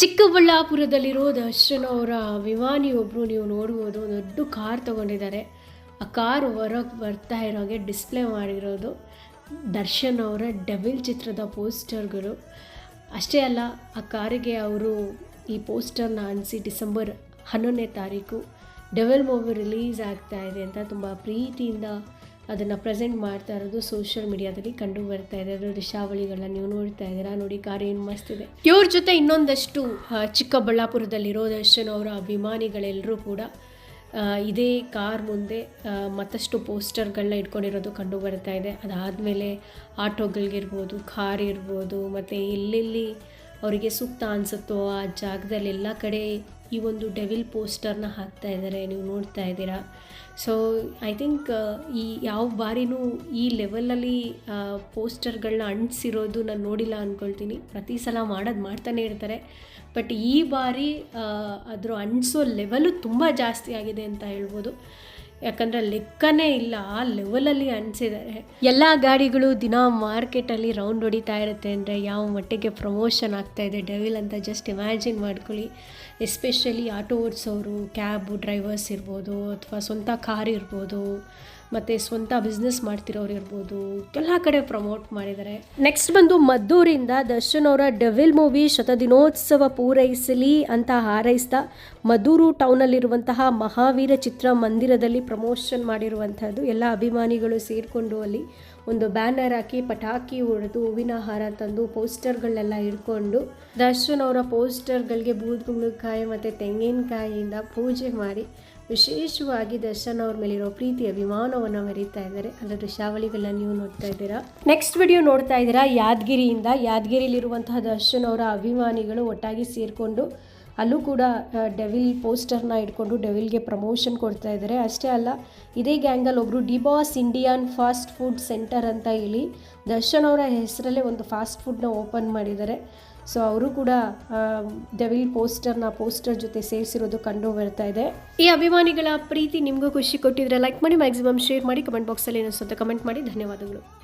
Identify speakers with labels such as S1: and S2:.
S1: ಚಿಕ್ಕಬಳ್ಳಾಪುರದಲ್ಲಿರೋ ದರ್ಶನ್ ಅವರ ಅಭಿಮಾನಿಯೊಬ್ಬರು ನೀವು ನೋಡ್ಬೋದು, ದೊಡ್ಡ ಕಾರ್ ತೊಗೊಂಡಿದ್ದಾರೆ. ಆ ಕಾರ್ ಹೊರಗೆ ಬರ್ತಾ ಇರೋಗೆ ಡಿಸ್ಪ್ಲೇ ಮಾಡಿರೋದು ದರ್ಶನ್ ಅವರ ಡೆವಿಲ್ ಚಿತ್ರದ ಪೋಸ್ಟರ್ಗಳು. ಅಷ್ಟೇ ಅಲ್ಲ, ಆ ಕಾರಿಗೆ ಅವರು ಈ ಪೋಸ್ಟರ್ನ ಅನಿಸಿ ಡಿಸೆಂಬರ್ ಹನ್ನೊಂದನೇ ತಾರೀಕು ಡೆವಿಲ್ ಮೂವಿ ರಿಲೀಸ್ ಆಗ್ತಾ ಇದೆ ಅಂತ ತುಂಬ ಪ್ರೀತಿಯಿಂದ ಅದನ್ನು ಪ್ರೆಸೆಂಟ್ ಮಾಡ್ತಾ ಇರೋದು ಸೋಷಿಯಲ್ ಮೀಡಿಯಾದಲ್ಲಿ ಕಂಡು ಬರ್ತಾ ಇದೆ. ಅದರ ದೃಶ್ಯಾವಳಿಗಳನ್ನ ನೀವು ನೋಡ್ತಾ ಇದ್ದೀರಾ? ನೋಡಿ ಕಾರ್ ಏನು ಮಸ್ತಿದೆ ಇವ್ರ ಜೊತೆ ಇನ್ನೊಂದಷ್ಟು ಚಿಕ್ಕಬಳ್ಳಾಪುರದಲ್ಲಿರೋದಷ್ಟು ಅವರ ಅಭಿಮಾನಿಗಳೆಲ್ಲರೂ ಕೂಡ ಇದೇ ಕಾರ್ ಮುಂದೆ ಮತ್ತಷ್ಟು ಪೋಸ್ಟರ್ಗಳನ್ನ ಇಟ್ಕೊಂಡಿರೋದು ಕಂಡು ಬರ್ತಾ ಇದೆ. ಅದಾದಮೇಲೆ ಆಟೋಗಳಿಗಿರ್ಬೋದು ಕಾರ್ ಇರ್ಬೋದು, ಮತ್ತು ಎಲ್ಲೆಲ್ಲಿ ಅವರಿಗೆ ಸೂಕ್ತ ಅನಿಸುತ್ತೋ ಆ ಜಾಗದಲ್ಲಿ ಎಲ್ಲ ಕಡೆ ಈ ಒಂದು ಡೆವಿಲ್ ಪೋಸ್ಟರ್ನ ಹಾಕ್ತಾ ಇದ್ದಾರೆ, ನೀವು ನೋಡ್ತಾ ಇದ್ದೀರಾ? ಸೊ ಐ ಥಿಂಕ್ ಈ ಯಾವ ಬಾರಿನೂ ಈ ಲೆವೆಲಲ್ಲಿ ಪೋಸ್ಟರ್ಗಳನ್ನ ಅಂಟಿಸಿರೋದು ನಾನು ನೋಡಿಲ್ಲ ಅಂದ್ಕೊಳ್ತೀನಿ ಪ್ರತಿ ಸಲ ಮಾಡೋದು ಮಾಡ್ತಾನೆ ಇರ್ತಾರೆ. ಬಟ್ ಈ ಬಾರಿ ಅದರ ಅಂಟಿಸೋ ಲೆವೆಲು ತುಂಬ ಜಾಸ್ತಿ ಆಗಿದೆ ಅಂತ ಹೇಳ್ಬೋದು. ಯಾಕಂದರೆ ಲೆಕ್ಕನೇ ಇಲ್ಲ, ಆ ಲೆವೆಲಲ್ಲಿ ಅನಿಸಿದ್ದಾರೆ ಎಲ್ಲ ಗಾಡಿಗಳು ದಿನ ಮಾರ್ಕೆಟಲ್ಲಿ ರೌಂಡ್ ಹೊಡಿತಾ ಇರುತ್ತೆ ಅಂದರೆ ಯಾವ ಮಟ್ಟಿಗೆ ಪ್ರಮೋಷನ್ ಆಗ್ತಾ ಇದೆ ಡೆವಿಲ್ ಅಂತ ಜಸ್ಟ್ ಇಮ್ಯಾಜಿನ್ ಮಾಡ್ಕೊಳ್ಳಿ. ಎಸ್ಪೆಷಲಿ ಆಟೋ ಓಡಿಸೋರು ಕ್ಯಾಬ್ ಡ್ರೈವರ್ಸ್ ಇರ್ಬೋದು, ಅಥವಾ ಸ್ವಂತ ಕಾರ್ ಇರ್ಬೋದು, ಮತ್ತು ಸ್ವಂತ ಬಿಸ್ನೆಸ್ ಮಾಡ್ತಿರೋರು ಇರ್ಬೋದು ಎಲ್ಲ ಕಡೆ ಪ್ರಮೋಟ್ ಮಾಡಿದ್ದಾರೆ ನೆಕ್ಸ್ಟ್ ಬಂದು ಮದ್ದೂರಿಂದ ದರ್ಶನ್ ಅವರ ಡೆವಿಲ್ ಮೂವಿ ಶತದಿನೋತ್ಸವ ಪೂರೈಸಲಿ ಅಂತ ಹಾರೈಸ್ತಾ ಮದ್ದೂರು ಟೌನಲ್ಲಿರುವಂತಹ ಮಹಾವೀರ ಚಿತ್ರ ಮಂದಿರದಲ್ಲಿ ಪ್ರಮೋಷನ್ ಮಾಡಿರುವಂಥದ್ದು ಎಲ್ಲ ಅಭಿಮಾನಿಗಳು ಸೇರಿಕೊಂಡು ಅಲ್ಲಿ ಒಂದು ಬ್ಯಾನರ್ ಹಾಕಿ ಪಟಾಕಿ ಹೊಡೆದು ಹೂವಿನ ಹಾರ ತಂದು ಪೋಸ್ಟರ್ಗಳನ್ನೆಲ್ಲ ಇಟ್ಕೊಂಡು ದರ್ಶನ್ ಅವರ ಪೋಸ್ಟರ್ಗಳಿಗೆ ಬೂದ್ಗುಂಬಳಕಾಯಿ ಮತ್ತು ತೆಂಗಿನಕಾಯಿಯಿಂದ ಪೂಜೆ ಮಾಡಿ ವಿಶೇಷವಾಗಿ ದರ್ಶನ್ ಅವ್ರ ಮೇಲಿರೋ ಪ್ರೀತಿ, ಅಭಿಮಾನವನ್ನು ಮೆರೀತಾ ಇದ್ದಾರೆ. ಅದರ ದೃಶ್ಯಾವಳಿಗಳನ್ನ ನೀವು ನೋಡ್ತಾ ಇದ್ದೀರಾ? ನೆಕ್ಸ್ಟ್ ವಿಡಿಯೋ ನೋಡ್ತಾ ಇದ್ದೀರಾ? ಯಾದಗಿರಿಯಿಂದ ಯಾದಗಿರಿಲಿರುವಂತಹ ದರ್ಶನ್ ಅವರ ಅಭಿಮಾನಿಗಳು ಒಟ್ಟಾಗಿ ಸೇರಿಕೊಂಡು ಅಲ್ಲೂ ಕೂಡ ಡೆವಿಲ್ ಪೋಸ್ಟರ್ನ ಇಟ್ಕೊಂಡು ಡೆವಿಲ್ಗೆ ಪ್ರಮೋಷನ್ ಕೊಡ್ತಾ ಇದ್ದಾರೆ. ಅಷ್ಟೇ ಅಲ್ಲ, ಇದೇ ಗ್ಯಾಂಗಲ್ಲಿ ಒಬ್ಬರು D Boss Indian fast food centre ಅಂತ ಹೇಳಿ, ದರ್ಶನ್ ಅವರ ಹೆಸರಲ್ಲೇ ಒಂದು ಫಾಸ್ಟ್ ಫುಡ್ನ ಓಪನ್ ಮಾಡಿದ್ದಾರೆ. ಸೊ ಅವರು ಕೂಡ ಡೆವಿಲ್ ಪೋಸ್ಟರ್ನ ಪೋಸ್ಟರ್ ಜೊತೆ ಸೇರಿಸಿರೋದು ಕಂಡು ಬರ್ತಾ ಇದೆ. ಈ ಅಭಿಮಾನಿಗಳ ಪ್ರೀತಿ ನಿಮಗೂ ಖುಷಿ ಕೊಟ್ಟಿದ್ರೆ ಲೈಕ್ ಮಾಡಿ ಮ್ಯಾಕ್ಸಿಮಮ್ ಶೇರ್ ಮಾಡಿ ಕಮೆಂಟ್ ಬಾಕ್ಸಲ್ಲಿ ಏನಿಸುತ್ತೆ ಕಮೆಂಟ್ ಮಾಡಿ. ಧನ್ಯವಾದಗಳು.